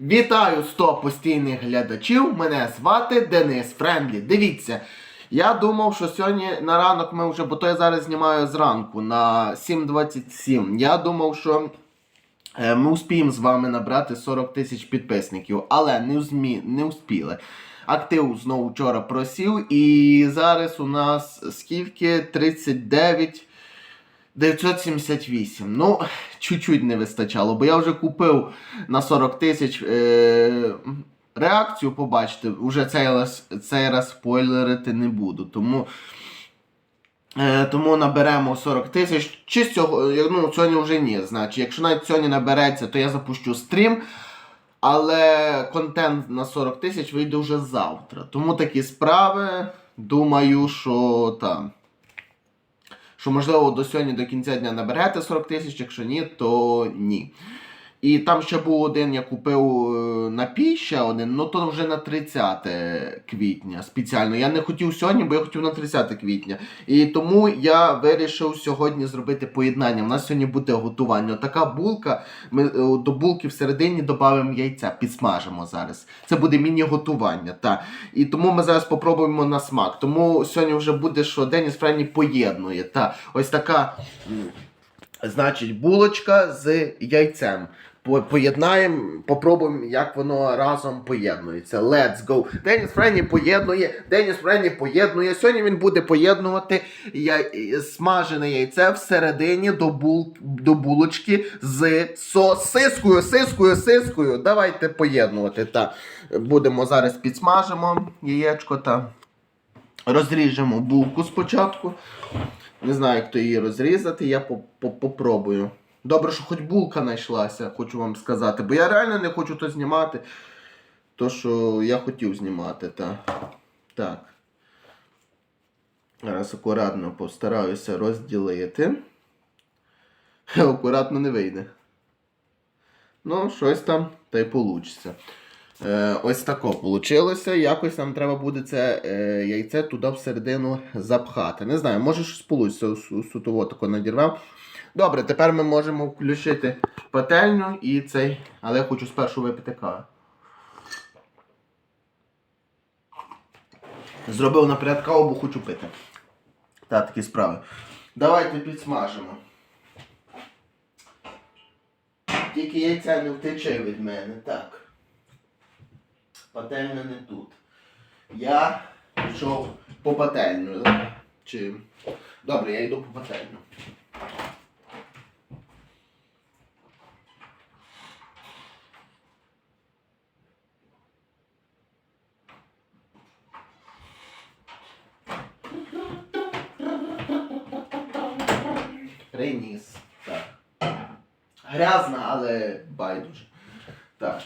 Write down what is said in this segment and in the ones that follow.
Вітаю 100 постійних глядачів. Мене звати Денис Френдлі. Дивіться, я думав, що сьогодні на ранок ми вже, бо то я зараз знімаю зранку на 7.27. Я думав, що е, ми успіємо з вами набрати 40 тисяч підписників, але не, змі... не успіли. Актив знову вчора просів, і зараз у нас скільки? 39. 978. Ну, чуть-чуть не вистачало, бо я вже купив на 40 тисяч е- реакцію, побачите, вже цей раз, цей раз спойлерити не буду. Тому, е- тому наберемо 40 тисяч. Чи цього, е, ну, сьогодні вже ні. Значить, якщо навіть сьогодні набереться, то я запущу стрім. Але контент на 40 тисяч вийде вже завтра. Тому такі справи. Думаю, що там що можливо до сьогодні до кінця дня наберете 40 тисяч, якщо ні, то ні. І там ще був один, я купив е, напій ще один, ну то вже на 30 квітня спеціально. Я не хотів сьогодні, бо я хотів на 30 квітня. І тому я вирішив сьогодні зробити поєднання. У нас сьогодні буде готування. Така булка. Ми е, до булки всередині додамо яйця, підсмажимо зараз. Це буде міні-готування. Та. І тому ми зараз попробуємо на смак. Тому сьогодні вже буде, що Деніс Френі поєднує. Та. Ось така. Значить, булочка з яйцем. По- Поєднаємо, попробуємо, як воно разом поєднується. Let's go. Деніс Френі поєднує. Деніс Френі поєднує. Сьогодні він буде поєднувати я... смажене яйце всередині до, бул... до булочки з сосискою, сискою, сискою. Давайте поєднувати. Та. Будемо зараз підсмажимо яєчко та розріжемо булку спочатку. Не знаю, як то її розрізати, я по- по- попробую. Добре, що хоч булка знайшлася, хочу вам сказати. Бо я реально не хочу то знімати. То, що я хотів знімати, та. так. Зараз акуратно постараюся розділити. Акуратно не вийде. Ну, щось там та й получиться. Е, ось тако вийшло. Якось нам треба буде це е, яйце туди всередину запхати. Не знаю, може щось вийде. Сутово тако надірвав. Добре, тепер ми можемо включити пательню і цей. Але я хочу спершу випити каву. Зробив наперед каву, бо хочу пити. Так, такі справи. Давайте підсмажимо. Тільки яйця не втече від мене. Так. Пательня не тут. Я пішов по пательню. Чи... Добре, я йду по пательню. Приніс. Так. Грязна, але байдуже. Так.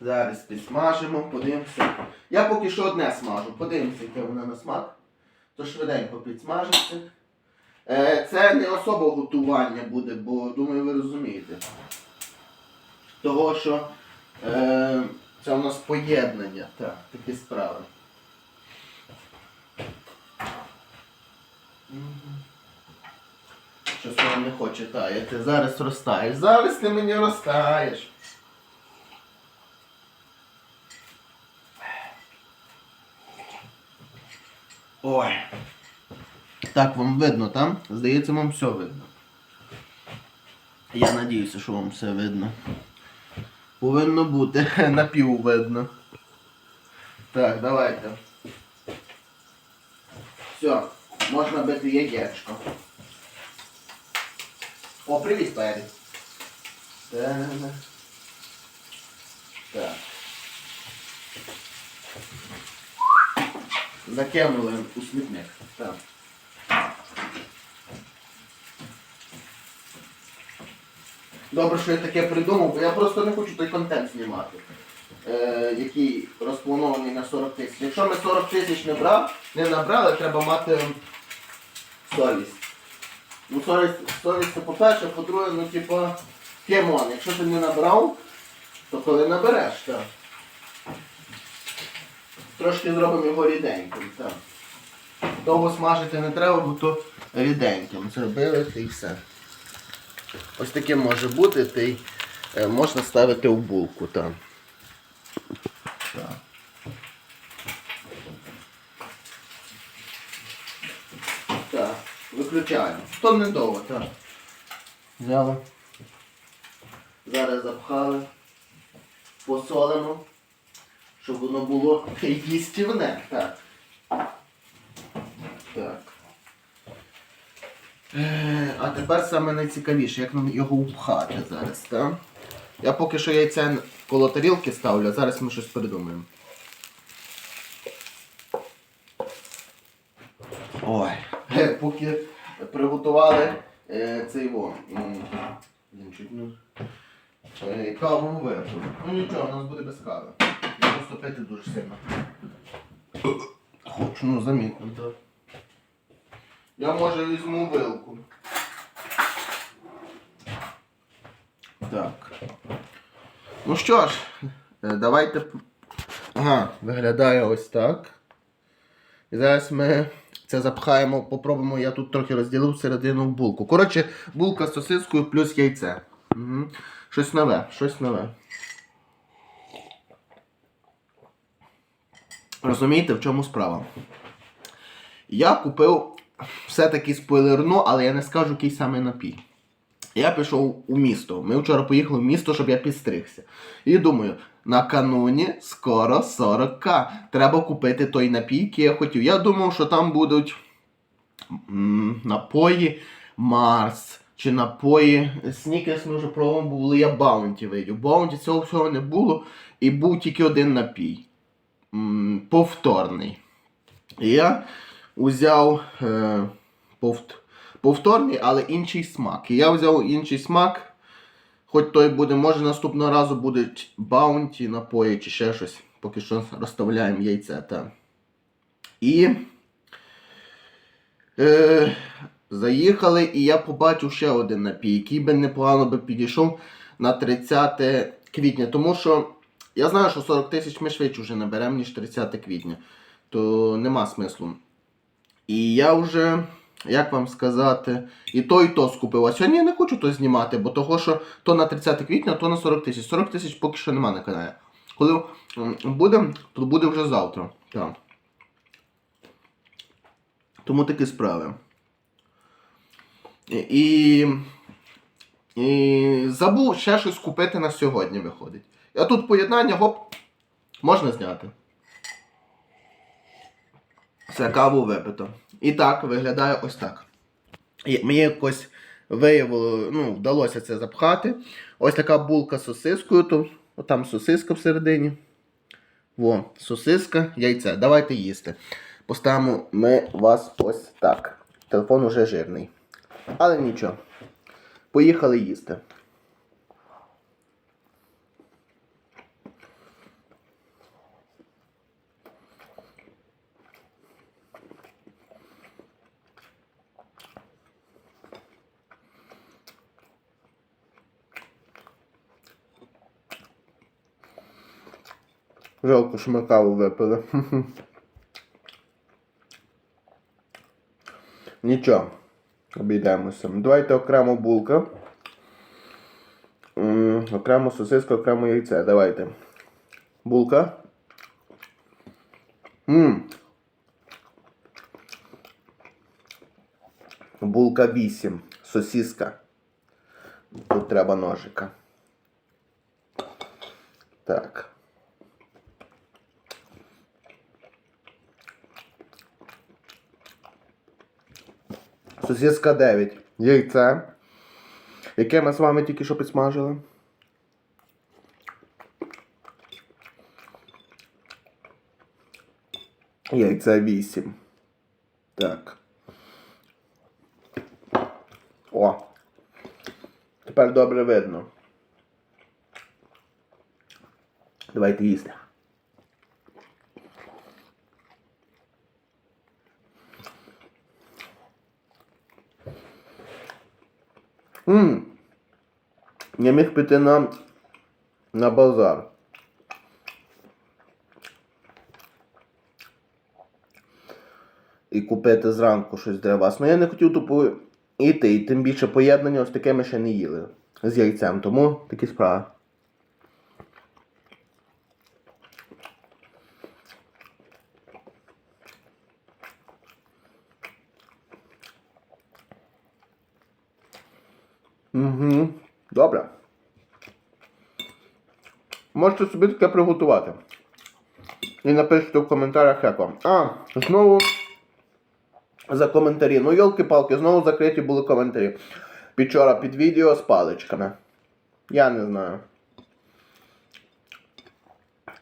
Зараз підсмажимо, подивимося. Я поки що одне смажу. Подивимося, яке воно на смак. То швиденько підсмажиться. Е, це не особо готування буде, бо думаю, ви розумієте. Того, що е, це у нас поєднання. Так, такі справи. Щось воно не хоче таяти. Зараз розтаєш. Зараз ти мені розтаєш. Ой. Так, вам видно, там? Здається, вам все видно. Я надіюся, що вам все видно. Повинно бути напів видно. Так, давайте. Все, можна бити яєчко. О, привіт, Пері. Так. Закинули у смітник. Так. Добре, що я таке придумав, бо я просто не хочу той контент знімати, е, який розпланований на 40 тисяч. Якщо ми 40 тисяч не, брав, не набрали, треба мати совість. Ну, совість, совість це по-перше, по-друге, ну типа, кемон, якщо ти не набрав, то коли набереш, так. Трошки зробимо його ріденьким, так. Довго смажити не треба, бо то ріденьким. Зробили і все. Ось таке може бути, й е, можна ставити в булку. Так. Так, виключаємо. То недовго, так. Взяли. Зараз запхали. Посолимо, щоб воно було їстівне. Так. Так. Е, А тепер саме найцікавіше, як нам його впхати зараз, так? Я поки що яйця коло тарілки ставлю, а зараз ми щось придумаємо. Ой, е, поки приготували е, цей во. м, чуть не- е, Каву випив. Ну нічого, у нас буде без кави. Я просто пити дуже сильно. Хочу, ну замітно, так. Я може візьму вилку. Так. Ну що ж, е, давайте. Ага, виглядає ось так. І зараз ми це запхаємо, попробуємо, я тут трохи розділив середину булку. Коротше, булка з сосискою плюс яйце. Угу. Щось нове, щось нове. Розумієте, в чому справа? Я купив все-таки спойлерну, але я не скажу, який саме напій. Я пішов у місто. Ми вчора поїхали в місто, щоб я підстригся. І думаю, на кануні скоро 40к. Треба купити той напій, який я хотів. Я думав, що там будуть напої Марс. Чи напої Снікерс ми вже пробували, були я Баунті видів. Баунті цього всього не було, і був тільки один напій. Повторний. І я узяв е, повт... повторний, але інший смак. І я взяв інший смак. Хоч той буде, може наступного разу буде ч- баунті, напої чи ще щось. Поки що розставляємо яйця. Та. І е, заїхали, і я побачив ще один напій, який би непогано би підійшов на 30 квітня. Тому що я знаю, що 40 тисяч ми швидше вже наберемо, ніж 30 квітня. То нема смислу. І я вже, як вам сказати, і то, і то скупив. А сьогодні я не хочу то знімати, бо того, що то на 30 квітня, то на 40 тисяч. 40 тисяч поки що нема на каналі. Коли буде, то буде вже завтра. Так. Тому такі справи. І, і забув ще щось купити на сьогодні виходить. А тут поєднання, гоп, можна зняти. Все, каву випито. І так виглядає ось так. І Мені якось виявило, ну, вдалося це запхати. Ось така булка з сосискою, то там сосиска всередині. Во, сосиска, яйце. Давайте їсти. Поставимо ми вас ось так. Телефон уже жирний. Але нічого. Поїхали їсти. Жалко, що ми каву випили. Нічого, обійдемося. Давайте окремо булка. Окремо сосиска, окремо яйце. Давайте. Булка. М. Булка 8. Сосиска. Тут треба ножика. Так. Сосиска 9. Яйце. Яке ми з вами тільки що підсмажили? Яйце 8. Так. О. Тепер добре видно. Давайте їсти. Ммм. Я міг піти на, на базар. І купити зранку щось для вас. Ну я не хотів тупо І і тим більше поєднання з такими ще не їли. З яйцем. Тому такі справи. Угу. Добре. Можете собі таке приготувати. І напишіть в коментарях, як вам. А, знову за коментарі. Ну, йолки-палки, знову закриті були коментарі. Вчора під відео з паличками. Я не знаю.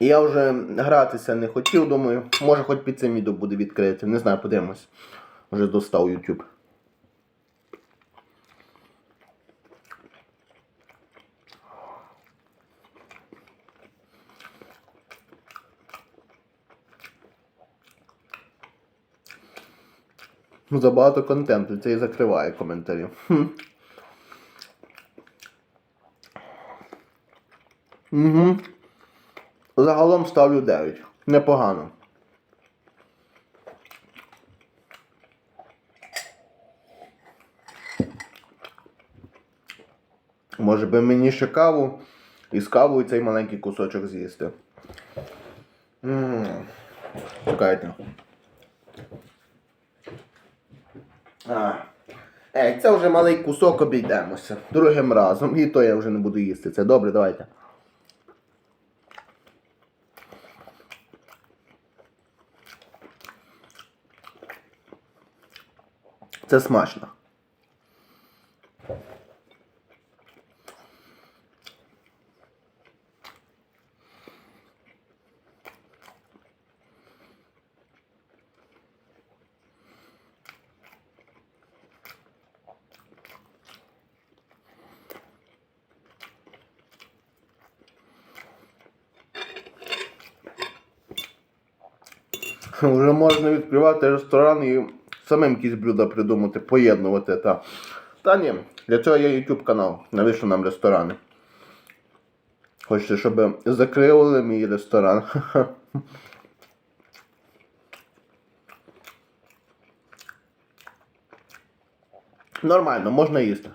Я вже гратися не хотів, думаю, може хоч під цим відео буде відкрити. Не знаю, подивимось. Вже достав YouTube. Забагато контенту, це і закриває коментарі. Угу. Загалом ставлю 9. Непогано. Може би мені ще каву і з кавою цей маленький кусочок з'їсти. Чекайте. А. Е, це вже малий кусок обійдемося. Другим разом. І то я вже не буду їсти. Це добре, давайте. Це смачно. Вже можна відкривати ресторан і самим якісь блюда придумати, поєднувати. Та, та ні, для цього є YouTube канал. Навіщо нам ресторани? Хочете, щоб закрили мій ресторан. Нормально, можна їсти.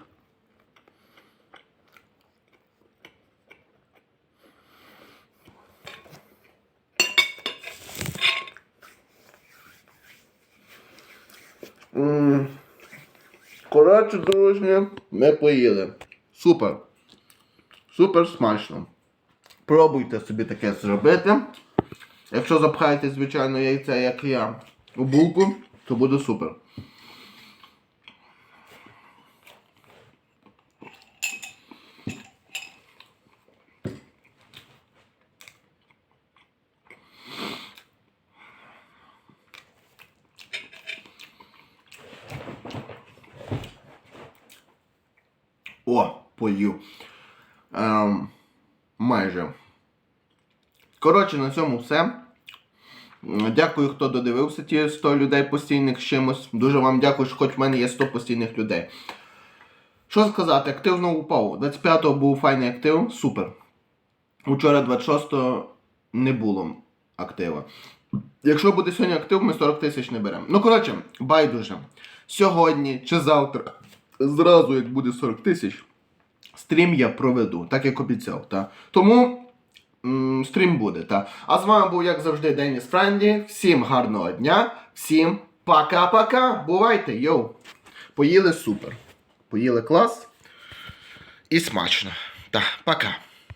М. Коротше, дружні, ми поїли. Супер. Супер смачно. Пробуйте собі таке зробити. Якщо запхаєте, звичайно, яйце, як я, у булку, то буде супер. О, поїв. Ем, майже. Коротше, на цьому все. Дякую, хто додивився ті 100 людей постійних з чимось. Дуже вам дякую, що хоч в мене є 100 постійних людей. Що сказати, актив знову упав. 25-го був файний актив, супер. Учора 26-го не було актива. Якщо буде сьогодні актив, ми 40 тисяч не беремо. Ну, коротше, байдуже. Сьогодні чи завтра, зразу як буде 40 тисяч, стрім я проведу, так як обіцяв. Та. Тому м, стрім буде. Та. А з вами був, як завжди, Деніс Френді. Всім гарного дня, всім пока-пока. Бувайте, йоу. Поїли супер. Поїли клас. І смачно. Так, пока.